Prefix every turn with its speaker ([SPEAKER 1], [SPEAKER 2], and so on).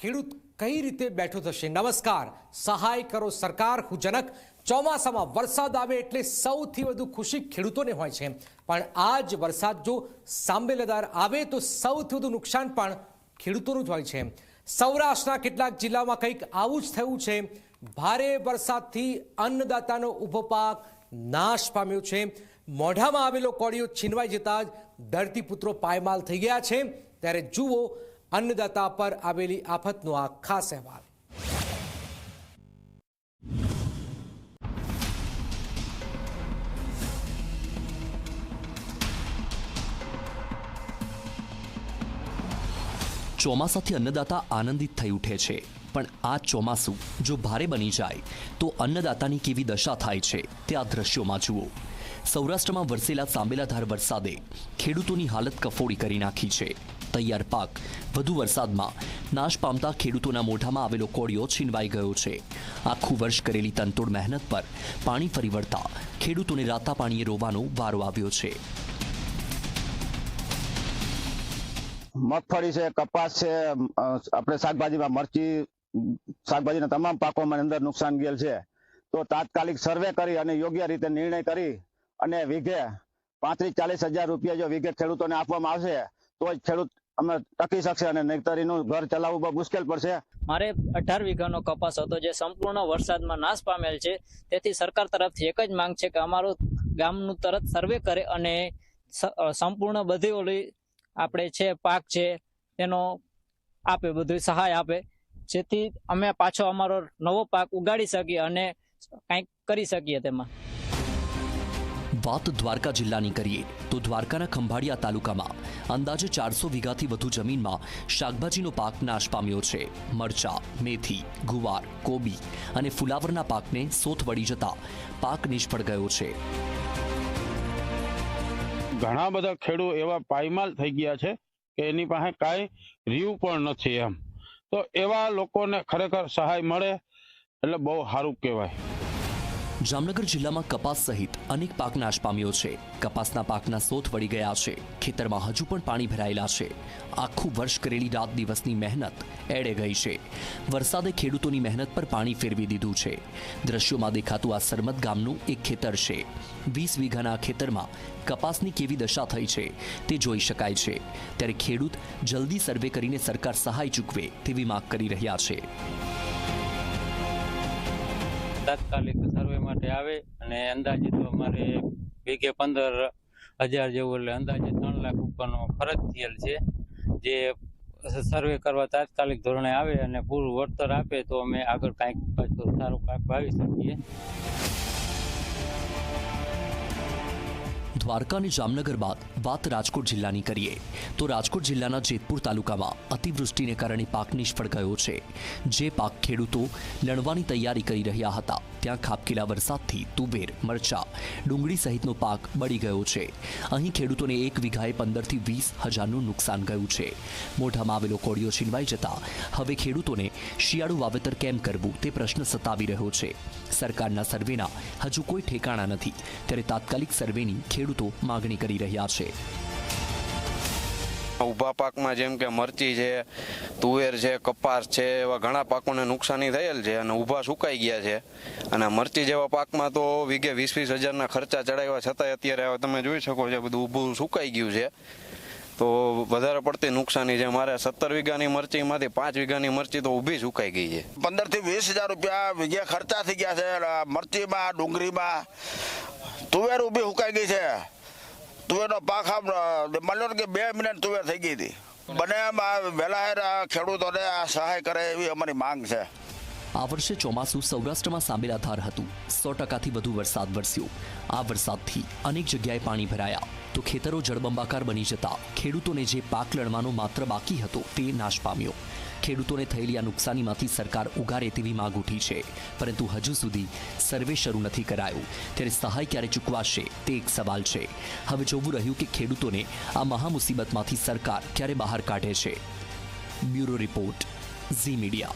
[SPEAKER 1] ખેડૂત કઈ રીતે બેઠો થશે? નમસ્કાર. સહાય કરો સરકાર, હું જનક. ચોમાસામાં વરસાદ આવે એટલે સૌથી વધુ ખુશી ખેડૂતોને હોય છે. પણ આ જ વરસાદ જો સાંબેલદાર આવે તો સૌથી વધુ નુકસાન પણ ખેડૂતોનું જ હોય છે. સૌરાષ્ટ્રના કેટલાક જિલ્લામાં કંઈક આવું જ થયું છે. ભારે વરસાદથી અન્નદાતાનો ઊભો પાક નાશ પામ્યો છે. મોઢામાં આવેલો કોળીઓ છીનવાઈ જતા જ ધરતીપુત્રો પાયમાલ થઈ ગયા છે. ત્યારે જુઓ અન્નદાતા પર આવેલી આફતનો આ ખાસ અહેવાલ.
[SPEAKER 2] ચોમાસાથી અન્નદાતા આનંદિત થઈ ઉઠે છે. પણ આ ચોમાસું જો ભારે બની જાય, તો અન્નદાતાની કેવી દશા થાય છે તે આ દ્રશ્યોમાં જુઓ. સૌરાષ્ટ્રમાં વરસેલા સાંબેલાધાર વરસાદે ખેડૂતોની હાલત કફોડી કરી નાખી છે. તૈયાર પાક, વધુ વરસાદમાં નાશ પામતા ખેડૂતોના મોઢામાં આવેલો કોળિયો છીનવાઈ ગયો છે. આખું વર્ષ કરેલી તંતોડ મહેનત પર પાણી ફરી વળતા ખેડૂતોને રાતા પાણીએ રોવાનો વારો આવ્યો છે.
[SPEAKER 3] મગફળી છે, કપાસ છે આપણે શાકભાજીમાં મરચી, શાકભાજીના તમામ પાકોમાં અંદર નુકસાન ગયેલ છે. તો તાત્કાલિક સર્વે કરી અને યોગ્ય રીતે નિર્ણય કરી અને વીઘે પાંત્રીસ ચાલીસ હજાર રૂપિયા જો વીઘે ખેડૂતોને આપવામાં આવશે તો જ ખેડૂત અમે ટકી શકશે અને નહીતરીનું ઘર ચલાવવું બહુ મુશ્કેલ પડશે.
[SPEAKER 4] મારે અઢાર વીઘાનો કપાસ હતો જે સંપૂર્ણ વરસાદમાં નાશ પામેલ છે. તેથી સરકાર તરફથી એક જ માંગ છે કે અમારું ગામનું તરત સર્વે કરે અને સંપૂર્ણ બધી ઓલી આપણે છે, પાક છે તેનો આપે બધું સહાય આપે. જેથી અમે પાછો અમારો નવો પાક ઉગાડી શકીએ અને કંઈક કરી શકીએ તેમાં.
[SPEAKER 2] વાત દ્વારકા જિલ્લાની કરીએ તો દ્વારકાના ખંભાળિયા તાલુકામાં અંદાજે ચારસો વીઘાથી વધુ જમીનમાં શાકભાજીનો પાક નાશ પામ્યો છે. મરચા, મેથી, ગુવાર, કોબી અને ફુલાવરના પાકને સોથ વળી જતા પાક નિષ્ફળ ગયો છે.
[SPEAKER 5] ઘણા બધા ખેડૂત એવા પાયમાલ થઈ ગયા છે કે એની પાસે કાંઈ રીવ પણ નથી એમ. તો એવા લોકોને ખરેખર સહાય મળે એટલે બહુ સારું કહેવાય.
[SPEAKER 2] જામનગર જિલ્લામાં કપાસ સહિત અનેક પાક નાશ પામ્યો છે. કપાસના પાકના સોથ વળી ગયા છે. ખેતરમાં હજુ પણ પાણી ભરાયેલા છે. આખું વર્ષ કરેલી રાત દિવસની મહેનત એડે ગઈ છે. વરસાદે ખેડૂતોની મહેનત પર પાણી ફેરવી દીધું છે. દ્રશ્યોમાં દેખાતું આ સરમત ગામનું એક ખેતર છે. વીસ વીઘાના ખેતરમાં કપાસની કેવી દશા થઈ છે તે જોઈ શકાય છે. ત્યારે ખેડૂત જલ્દી સર્વે કરીને સરકાર સહાય ચૂકવે તેવી માંગ કરી રહ્યા છે.
[SPEAKER 6] તાત્કાલિક સર્વે માટે આવે અને અંદાજે તો અમારે વીઘે પંદર હજાર જેવું એટલે અંદાજે ત્રણ લાખ ઉપરનો ખર્ચ થયેલ છે. જે સર્વે કરવા તાત્કાલિક ધોરણે આવે અને પૂરું વળતર આપે તો અમે આગળ કાંઈક સારું પાક વાવી શકીએ.
[SPEAKER 2] દ્વારકા જામનગર બાદ વાત રાજકોટ જિલ્લાની કરીએ, તો રાજકોટ જિલ્લાના જેતપુર તાલુકામાં અતિવૃષ્ટિને કારણે પાક નિષ્ફળ ગયો છે. જે પાક ખેડૂતો લણવાની તૈયારી કરી રહ્યા હતા. ત્યાં ખાબકેલા વરસાદથી તુવેર, મરચા, ડુંગળી સહિતનો પાક બળી ગયો છે. અહીં ખેડૂતોને એક વીઘાએ પંદરથી વીસ હજારનું નુકસાન ગયું છે. મોઢામાં આવેલો કોળિયો છીનવાઈ જતા હવે ખેડૂતોને શિયાળુ વાવેતર કેમ કરવું તે પ્રશ્ન સતાવી રહ્યો છે. સરકારના સર્વેના હજુ કોઈ ઠેકાણા નથી. ત્યારે તાત્કાલિક સર્વેની ખેડૂતો માગણી કરી રહ્યા છે.
[SPEAKER 7] ઊભા પાકમાં જેમ કે મરચી છે, તુવેર છે, કપાસ છે, એવા ઘણા પાકોને નુકસાની થયેલ છે અને ઊભા સુકાઈ ગયા છે. અને મરચી જેવા પાકમાં તો વીઘે વીસ વીસ હજારના ખર્ચા ચડાવ્યા છતાંય અત્યારે તમે જોઈ શકો છો બધું ઊભું સુકાઈ ગયું છે. તો વધારે પડતી નુકસાની છે. મારે સત્તર વીઘાની મરચીમાંથી પાંચ વીઘાની મરચી તો ઊભી સુકાઈ ગઈ છે.
[SPEAKER 8] પંદરથી વીસ હજાર રૂપિયા વીઘે ખર્ચા થઈ ગયા છે. મરચીમાં, ડુંગળીમાં તુવેર ઊભી સુકાઈ ગઈ છે. તુવેરનો પાક આમ માની કે બે મિનિટ તુવેર થઈ ગઈ હતી. બને એમ આ વહેલા ખેડૂતોને આ સહાય કરે એવી અમારી માંગ છે.
[SPEAKER 2] આ વર્ષે ચોમાસું સૌરાષ્ટ્રમાં સાંબેલાધાર હતું. સો ટકાથી વધુ વરસાદ વરસ્યો. આ વરસાદથી અનેક જગ્યાએ પાણી ભરાયા. તો ખેતરો જળબંબાકાર બની જતા ખેડૂતોને જે પાક લણવાનો માત્ર બાકી હતો તે નાશ પામ્યો. ખેડૂતોને થયેલી આ નુકસાનીમાંથી સરકાર ઉગારે તેવી માંગ ઉઠી છે. પરંતુ હજુ સુધી સર્વે શરૂ નથી કરાયો. ત્યારે સહાય ક્યારે ચૂકવાશે તે એક સવાલ છે. હવે જોવું રહ્યું કે ખેડૂતોને આ મહામુસીબતમાંથી સરકાર ક્યારે બહાર કાઢે છે. Bureau report Zee Media.